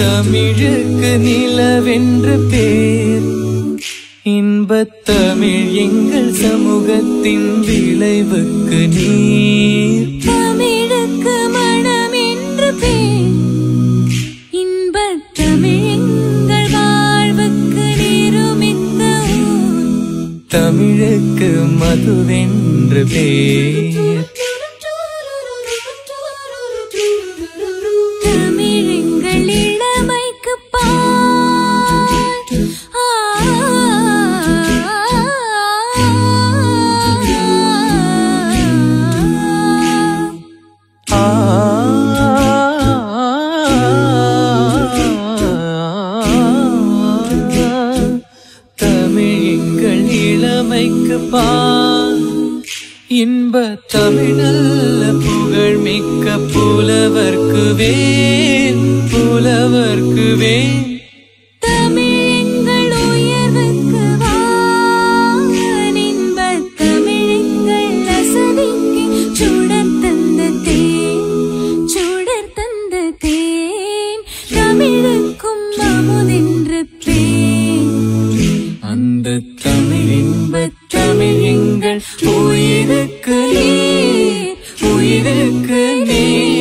தமிழுக்கு நிலவென்று பேர். இன்பத் தமிழ் எங்கள் சமூகத்தின் விளைவுக்கு நீர். தமிழுக்கு மனம் என்று பேர். இன்பத் தமிழ் எங்கள் வாழ்வுக்கு நிருமித்த ஊர். தமிழுக்கு மதுவென்று பேர். இளமைக்கு பால் இன்ப தமிழல்ல புகழ் மிக்க புலவர்க்கு வேல் புலவர்க்கு வேல். எங்கள் உயிருக்கு நீ உயிருக்கு நீ.